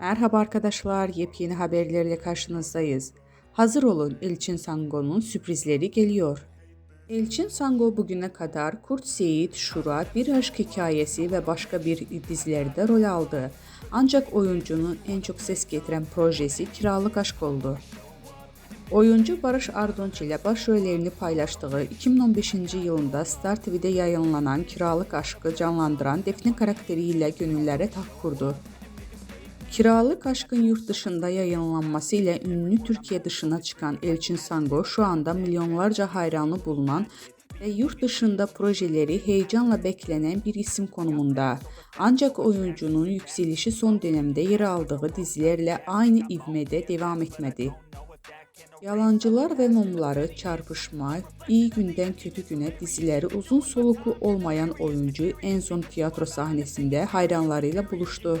Merhaba arkadaşlar, yepyeni haberlerle karşınızdayız. Hazır olun, Elçin Sango'nun sürprizleri geliyor. Elçin Sango bugüne kadar Kurt Seyit, Şura, Bir Aşk Hikayesi ve başka bir dizilerde rol aldı. Ancak oyuncunun en çok ses getiren projesi Kiralık Aşk oldu. Oyuncu Barış Ardunç ile başrollerini paylaştığı 2015 yılında Star TV'de yayınlanan Kiralık Aşkı canlandıran Defne karakteriyle gönüllere taht kurdu. Kiralık Aşk'ın yurt dışında yayınlanması ile ünlü Türkiye dışına çıkan Elçin Sango şu anda milyonlarca hayranı bulunan ve yurt dışında projeleri heyecanla beklenen bir isim konumunda. Ancak oyuncunun yükselişi son dönemde yer aldığı dizilerle aynı ivmede devam etmedi. Yalancılar ve Mumları, Çarpışma, İyi Günden Kötü Güne dizileri uzun soluklu olmayan oyuncu en son tiyatro sahnesinde hayranlarıyla buluştu.